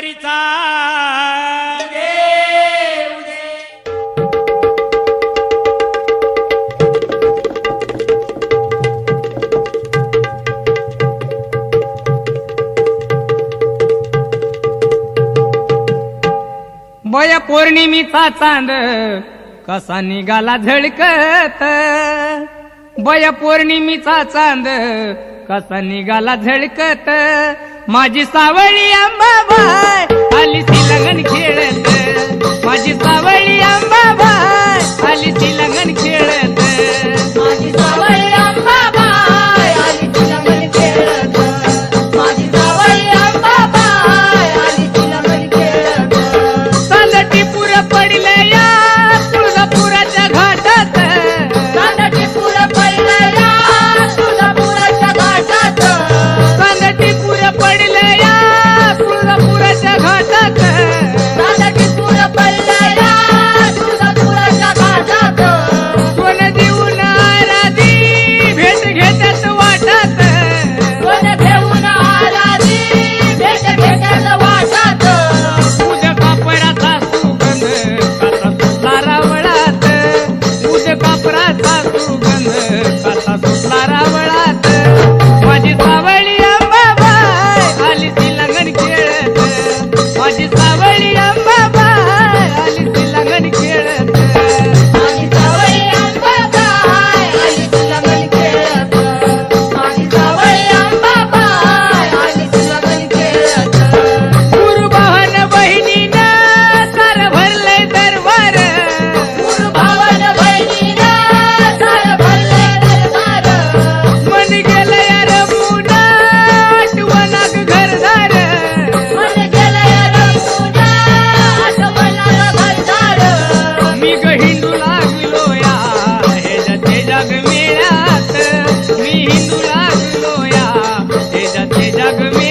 करीचा बया पौर्णिमेचा चांद कसा निघाला झळकत? बया पौर्णिमेचा चांद कसा निघाला झळकत? माझी सावळी अंबाबाई आली ती लगन घे. जग में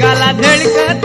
गाला धडकत.